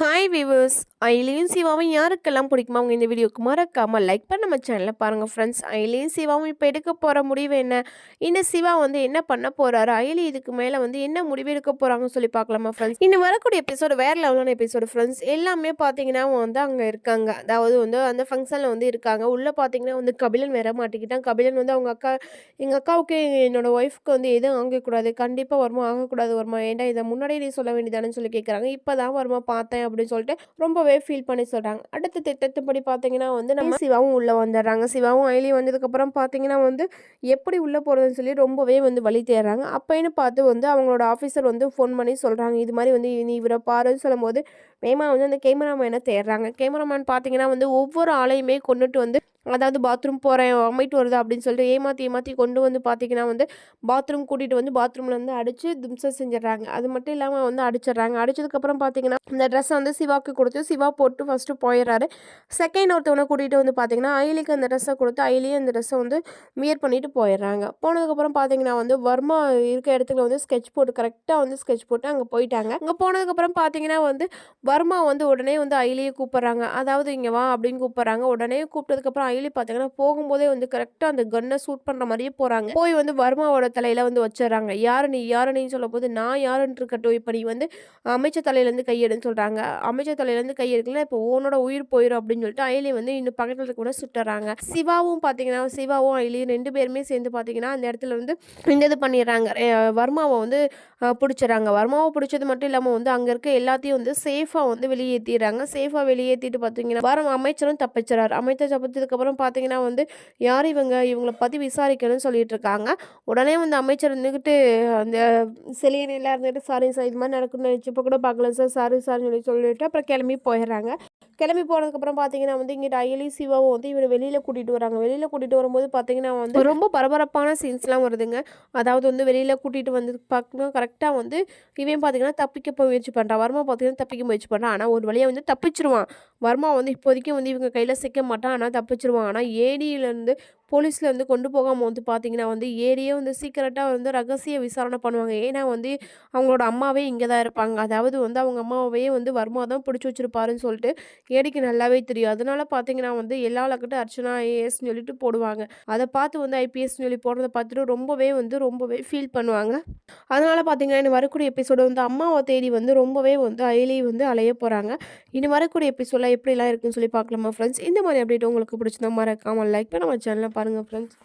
Hi viewers ஐலியும் சிவாவும் யாருக்கெல்லாம் பிடிக்குமோ அவங்க இந்த வீடியோக்கு மறக்காமல் லைக் பண்ண நம்ம சேனலில் பாருங்கள் ஃப்ரெண்ட்ஸ் ஐலியும் சிவாவும் இப்போ எடுக்க போகிற முடிவு என்ன? இன்னும் சிவா வந்து என்ன பண்ண போகிறாரு ஐலி இதுக்கு மேலே வந்து என்ன முடிவு எடுக்க போகிறாங்கன்னு சொல்லி பார்க்கலாமா ஃப்ரெண்ட்ஸ் இன்னும் வரக்கூடிய எபிசோடு வேறு லெவலான எபிசோடு ஃப்ரெண்ட்ஸ் எல்லாமே பார்த்தீங்கன்னா வந்து அங்கே இருக்காங்க. அதாவது வந்து அந்த ஃபங்க்ஷனில் வந்து இருக்காங்க. உள்ளே பார்த்தீங்கன்னா வந்து கபிலன் வர மாட்டேங்கிட்டான் கபிலன் வந்து அவங்க அக்கா எங்கள் அக்காவுக்கு என்னோடய ஒய்ஃப்க்கு வந்து எதுவும் ஆகக்கூடாது. கண்டிப்பாக வருமா? ஆகக்கூடாது வருமா? ஏன்டா இதை முன்னாடியே நீ சொல்ல வேண்டியதானு சொல்லி கேட்குறாங்க இப்போ தான் வருமா? பார்த்தேன். அப்படின்னு சொல்லிட்டு ரொம்பவே ஃபீல் பண்ணி சொல்கிறாங்க அடுத்த திட்டத்தின்படி பார்த்தீங்கன்னா வந்து நம்ம சிவாவும் உள்ளே வந்துடுறாங்க. சிவாவும் ஐலி வந்ததுக்கப்புறம் பார்த்தீங்கன்னா வந்து எப்படி உள்ளே போகிறதுன்னு சொல்லி ரொம்பவே வந்து வழி தேடுறாங்க. அப்போன்னு பார்த்து வந்து அவங்களோட ஆஃபீஸர் வந்து ஃபோன் பண்ணி சொல்கிறாங்க இது மாதிரி வந்து நீ இவரை பாருன்னு சொல்லும்போது மேமா வந்து அந்த கேமராமேனை தேடுறாங்க. கேமராமேன் பார்த்தீங்கன்னா வந்து ஒவ்வொரு ஆளையுமே கொண்டுட்டு வந்து அதாவது பாத்ரூம் போகிறேன் அமைட் வருது அப்படின்னு சொல்லிட்டு ஏமாற்றி ஏமாற்றி கொண்டு வந்து பார்த்தீங்கன்னா வந்து பாத்ரூம் கூட்டிகிட்டு வந்து பாத்ரூமில் வந்து அடித்து தும்சம் செஞ்சிடறாங்க. அது மட்டும் இல்லாமல் வந்து அடிச்சிடுறாங்க. அடிச்சதுக்கப்புறம் பார்த்தீங்கன்னா இந்த ட்ரெஸ்ஸை வந்து சிவாக்கு கொடுத்து சிவா போட்டு ஃபஸ்ட்டு போயிடுறாரு. செகண்ட் ஒருத்தவனை கூட்டிகிட்டு வந்து பார்த்தீங்கன்னா ஐலிக்கு அந்த ட்ரெஸ்ஸை கொடுத்து அயிலியே அந்த ட்ரெஸ்ஸை வந்து மியர் பண்ணிவிட்டு போயிடுறாங்க. போனதுக்கப்புறம் பார்த்தீங்கன்னா வந்து வர்மா இருக்க இடத்துல வந்து ஸ்கெட்ச் போட்டு கரெக்டாக வந்து ஸ்கெட்ச் போட்டு அங்கே போயிட்டாங்க. அங்கே போனதுக்கப்புறம் பார்த்தீங்கன்னா வந்து வர்மா வந்து உடனே வந்து ஐலியை கூப்பிட்றாங்க. அதாவது இங்கே வா அப்படின்னு கூப்பிட்றாங்க. உடனே கூப்பிட்டதுக்கப்புறம் ஐலி பார்த்தீங்கன்னா போகும்போதே வந்து கரெக்டாக அந்த கன்னை ஷூட் பண்ணுற மாதிரியே போகிறாங்க போய் வந்து வர்மாவோட தலையில் வந்து வச்சிடறாங்க. யாரு நீ யாரு நீ சொல்லும் போது நான் யாருன்னு இருக்கட்டும். இப்போ நீ வந்து அமைச்சர் தலையிலேருந்து கையெடுன்னு சொல்கிறாங்க அமைச்சர் தலையிலேருந்து கை எடுக்கல இப்போ ஓனோட உயிர் போயிடும் அப்படின்னு சொல்லிட்டு ஐலி வந்து இன்னும் பக்கத்தில் கூட சுட்டுறாங்க. சிவாவும் பார்த்தீங்கன்னா சிவாவும் அயலியும் ரெண்டு பேருமே சேர்ந்து பார்த்தீங்கன்னா அந்த இடத்துல வந்து இந்த இது பண்ணிடுறாங்க. வர்மாவை வந்து பிடிச்சிடறாங்க பிடிச்சிடுறாங்க. வர்மாவை பிடிச்சது மட்டும் இல்லாமல் வந்து அங்கே இருக்க எல்லாத்தையும் வந்து சேஃபாக வந்து வெளியேற்றிடுறாங்க சேஃபாக வெளியேற்றிட்டு பார்த்தீங்கன்னா வர அமைச்சரும் தப்பிச்சிடறாரு. அமைச்சர் தப்பிச்சதுக்கப்புறம் பார்த்தீங்கன்னா வந்து யார் இவங்க? இவங்கள பற்றி விசாரிக்கணும்னு சொல்லிட்டு இருக்காங்க உடனே வந்து அமைச்சர் இருந்துக்கிட்டு அந்த செலியனில் இருந்துட்டு சாரி சார் இது மாதிரி நடக்கும்னு நினச்சப்போ கூட பார்க்கல சார். சாரி சார்னு சொல்லி சொல்லிட்டு அப்புறம் கிளம்பி போயிடுறாங்க. கிளம்பி போனதுக்கப்புறம் பார்த்தீங்கன்னா வந்து இங்கிட்ட அயலி சிவாவும் வந்து இவர் வெளியில் கூட்டிகிட்டு வராங்க. வெளியில் கூட்டிகிட்டு வரும்போது பார்த்தீங்கன்னா வந்து ரொம்ப பரபரப்பான சீன்ஸ்லாம் வருதுங்க. அதாவது வந்து வெளியில் கூட்டிகிட்டு வந்து பார்க்கணும் கரெக்டாக வந்து இவன் பார்த்தீங்கன்னா தப்பிக்க போய் முயற்சி பண்ணுறான் வர்மா பார்த்தீங்கன்னா தப்பிக்க முயற்சி பண்ணுறான் ஆனால் ஒரு வழியாக வந்து தப்பிச்சிருவான். வர்மா வந்து இப்போதைக்கு வந்து இவங்க கையில் சிக்க மாட்டான். ஆனால் தப்பிச்சிருவான் ஆனால் ஏடியிலேருந்து போலீஸில் வந்து கொண்டு போகாமல் வந்து பார்த்தீங்கன்னா வந்து ஏடியே வந்து சீக்கிரட்டாக வந்து ரகசிய விசாரணை பண்ணுவாங்க. ஏன்னா வந்து அவங்களோட அம்மாவே இங்கே தான் இருப்பாங்க. அதாவது வந்து அவங்க அம்மாவே வந்து வர்மா தான் பிடிச்சி வச்சிருப்பாருன்னு சொல்லிட்டு ஏடிக்கு நல்லாவே தெரியும். அதனால பார்த்தீங்கன்னா வந்து எல்லா லக்கிட்ட அர்ச்சனா ஐஏஎஸ்னு சொல்லிட்டு போடுவாங்க. அதை பார்த்து வந்து ஐபிஎஸ்னு சொல்லி போடுறத பார்த்துட்டு ரொம்பவே வந்து ரொம்பவே ஃபீல் பண்ணுவாங்க. அதனால பார்த்தீங்கன்னா இனி வரக்கூடிய எபிசோடு வந்து அம்மாவை தேடி வந்து ரொம்பவே வந்து அயலி வந்து அலைய போகிறாங்க இனி வரக்கூடிய எபிசோடில் எப்படிலாம் இருக்குன்னு சொல்லி பார்க்கலாமா ஃப்ரெண்ட்ஸ் இந்த மாதிரி அப்டேட் உங்களுக்கு பிடிச்சிருந்தா மறக்காமல் லைக் பண்ண நம்ம சேனலை பாருங்கள் ஃப்ரெண்ட்ஸ்